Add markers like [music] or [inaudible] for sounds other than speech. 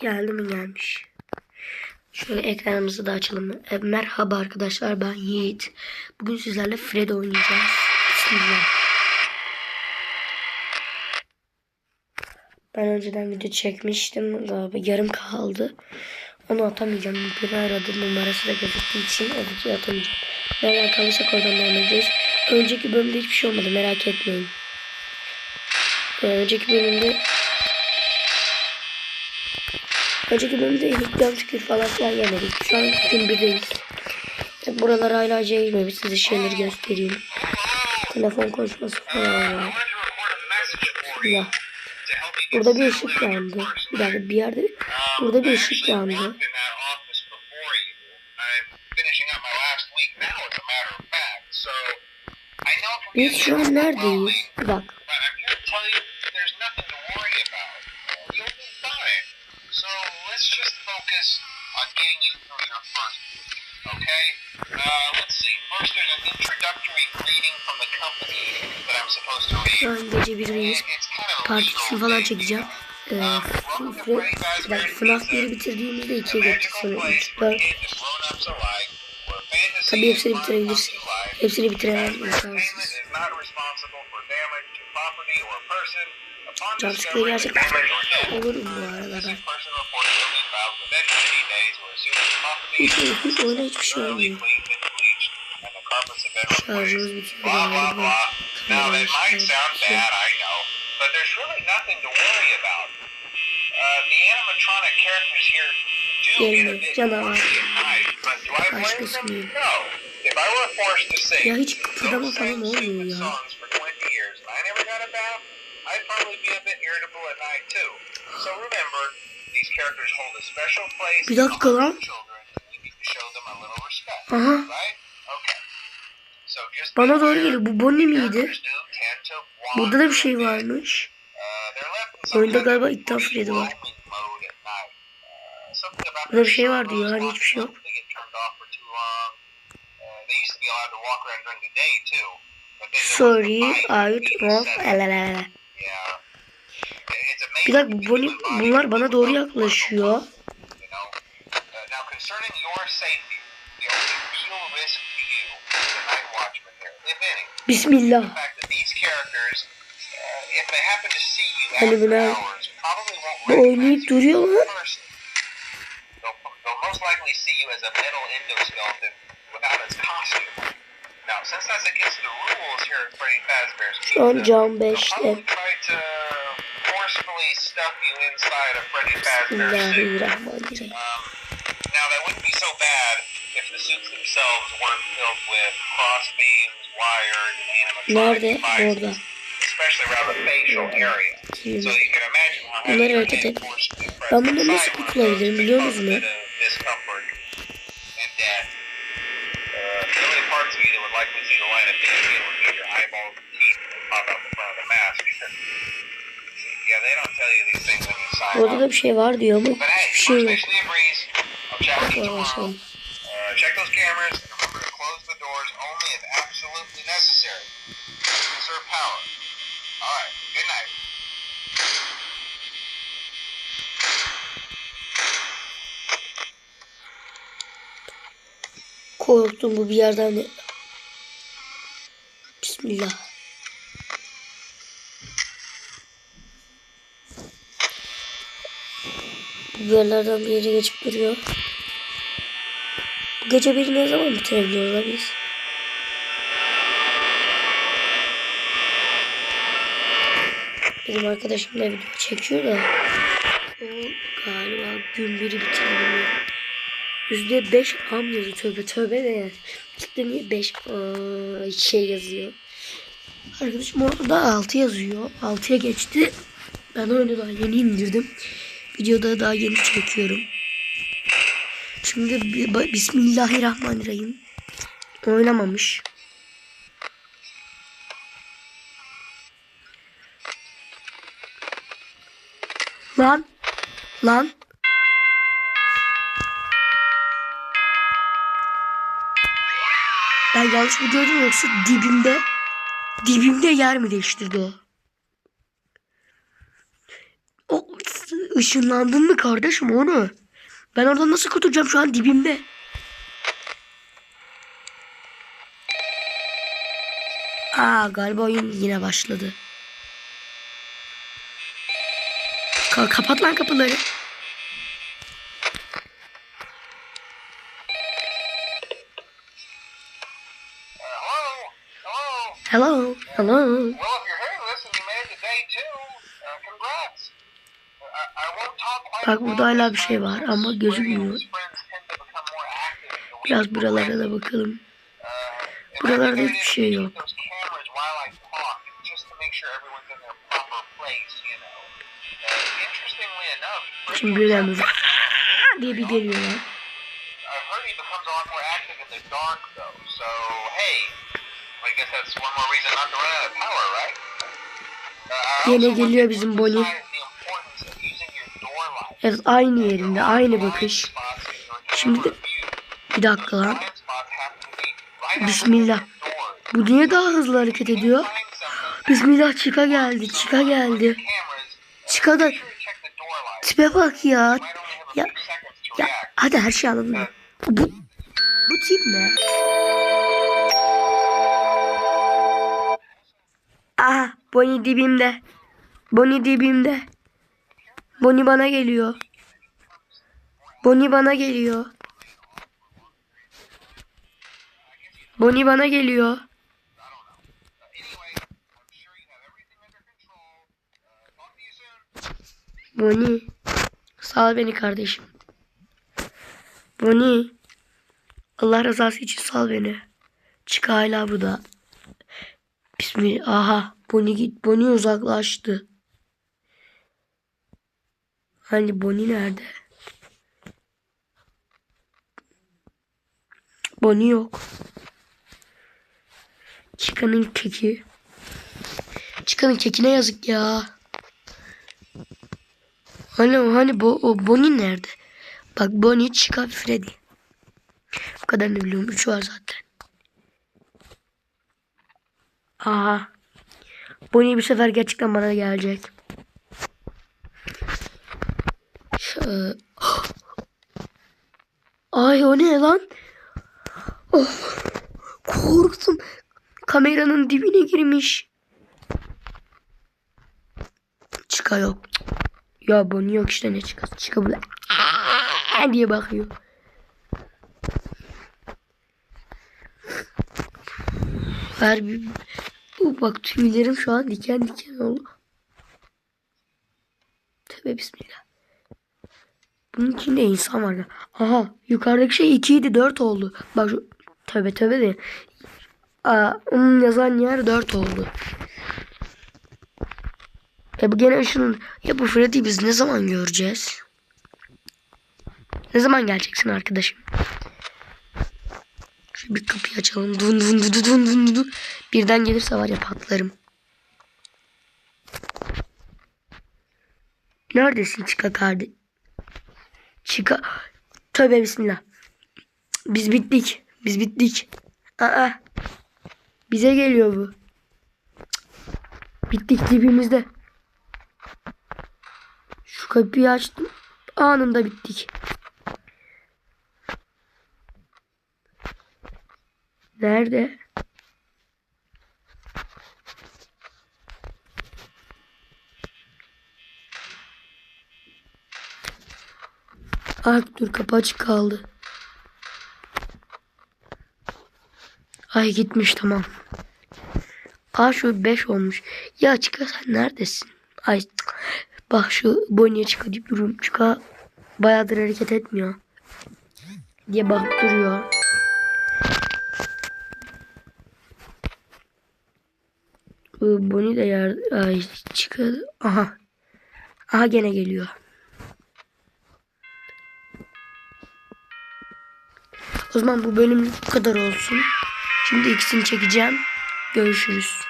Geldi mi gelmiş. Şöyle ekranımızı da açalım. E, merhaba arkadaşlar ben Yiğit. Bugün sizlerle Fred oynayacağız. Bismillah. Ben önceden video çekmiştim. Daha yarım kaldı. Onu atamayacağım. Biri aradı numarası da gözüktüğü için o videoyu atamayacağım. Nereden kalırsak oradan devam edeceğiz. Önceki bölümde hiçbir şey olmadı merak etmeyin. Ee, önceki bölümde Önceki bölümde ilk tükür falan filan yemedik. Şu an gün birdeyiz. Buralar hala girmemiş. Size şeyleri göstereyim. Telefon konuşması falan var. Ya. Burada bir ışık yandı. Bir bir yerde burada bir ışık yandı. Biz şu an neredeyiz? Bir focus on getting you through your first okay? Uh, let's see. First, there's an introductory greeting from the company that I'm supposed to read. Şu an gece birdeyiz. Partisini falan çekeceğim. Ee, bir dakika, FNAF 1'i bitirdiğimizde 2'ye geçtik sonra 3, 4. Tabii hepsini bitirebilirsin. Hepsini bitiremem imkansız. Jumpscare gerçekten olur mu bu arada ben? Oyuna hiçbir şey olmuyor. Şarjımız bitiyor galiba. Now, that might sound bad, I know, but there's really nothing to worry about. Uh, the animatronic characters here do get a bit quirky at night, but do I blame them? No. If I were forced to sing those same stupid songs for 20 years and I never got a bath, I'd probably be a bit irritable at night too. So remember, Bir dakika lan. Aha. Bana doğru geliyor. Bu Bonnie miydi? Burada da bir şey varmış. Oyunda galiba iddia Freddy var. Burada bir şey var diyor. Hani hiçbir şey yok. Sorry, fight out between Bir dakika bu bunlar bana doğru yaklaşıyor. Bismillah. Hani won't Bu oynayıp duruyor mu? Şu an cam they'll 5'te. Probably try to forcefully stuff you inside a Freddy Fazbear suit. Um, now, that wouldn't be so bad if the suits themselves weren't filled with cross beams, wires, and animatronic devices, especially around the facial area. So you can imagine how Bunları having your hand forced to press Ben bunları inside nasıl one of kurtulabilirim those biliyor cause a bit of discomfort and death. Uh, the only parts of you that would likely see the light of day would be your eyeballs and teeth that pop out the front of the mask. Orada da bir şey var diyor ama hiçbir şey yok. Yavaşlayalım. Uh, check those cameras and remember to close the doors only if absolutely necessary. Conserve power. All right. Good night. Korktum bu bir yerden. Bismillah. Bu yerlerden bir yere geçip duruyor. Bu gece biri ne zaman bitirebiliyoruz lan biz? Benim arkadaşım da video çekiyor da. O galiba gün biri bitirebiliyor. Yüzde beş am yazıyor. Tövbe tövbe de yani. Kitle niye beş aa, şey yazıyor. Arkadaşım orada altı yazıyor. Altıya geçti. Ben oyunu daha yeni indirdim. Videoda daha yeni çekiyorum. Şimdi Bismillahirrahmanirrahim. Oynamamış. Lan. Lan. Ben yanlış mı gördüm yoksa dibimde dibimde yer mi değiştirdi o? O ışınlandın mı kardeşim onu? Ben oradan nasıl kurtulacağım şu an dibimde. Aa galiba oyun yine başladı. Ka- kapat lan kapıları. Hello? Hello? Well, if you're this and you made it to day two, uh, congrats. Bak burada hala bir şey var ama gözükmüyor. Biraz buralara da bakalım. Buralarda hiçbir şey yok. Şimdi birden böyle diye bir geliyorlar. Yine geliyor bizim Bonnie. Evet aynı yerinde aynı bakış. Şimdi de bir dakika lan. Bismillah. Bu niye daha hızlı hareket ediyor? Bismillah çıka geldi çıka geldi. Çıka da tipe bak ya. Ya ya hadi her şey anladım. Bu bu tip ne? Aha Bonnie dibimde. Bonnie dibimde. Bonnie bana geliyor. Bonnie bana geliyor. Bonnie bana geliyor. Bonnie. Sal beni kardeşim. Bonnie. Allah rızası için sal beni. Çık hala burada. Bismillah. Aha. Bonnie git. Bonnie uzaklaştı. Hani Bonnie nerede? Bonnie yok. Çıkanın keki. Çıkanın kekine yazık ya. Hani hani bu o Bonnie nerede? Bak Bonnie, Chica, Freddy. Bu kadar ne biliyorum. Üç var zaten. Aha. Bonnie bir sefer gerçekten bana gelecek. Şu... [gasps] Ay o ne lan? Oh, korktum. Kameranın dibine girmiş. Çıka yok. Ya Bonnie yok işte ne çıkası. Çıka "Aa!" diye bakıyor. Ver bir... Bak tüylerim şu an diken diken oldu. Tövbe bismillah. Bunun içinde insan var. Aha yukarıdaki şey 2 idi 4 oldu. Bak şu tövbe tövbe de. Aa, onun yazan yer 4 oldu. Ya bu gene ışın. Ya bu Freddy biz ne zaman göreceğiz? Ne zaman geleceksin arkadaşım? Şu bir kapıyı açalım. Dun dun dun dun dun dun. Birden gelirse var ya patlarım. Neredesin Çıka kardeş? Çıka. Tövbe bismillah. Biz bittik. Biz bittik. Aa. Bize geliyor bu. Bittik dibimizde. Şu kapıyı açtım. Anında bittik. Nerede? Ah dur kapı açık kaldı. Ay gitmiş tamam. Aa şu 5 olmuş. Ya Çıka sen neredesin? Ay bak şu Bonnie'ye Çıka deyip duruyorum. Çıka bayağıdır hareket etmiyor. Diye bakıp duruyor. Bonnie de yer... Ay Çıka... Aha. Aha gene geliyor. O zaman bu bölüm bu kadar olsun. Şimdi ikisini çekeceğim. Görüşürüz.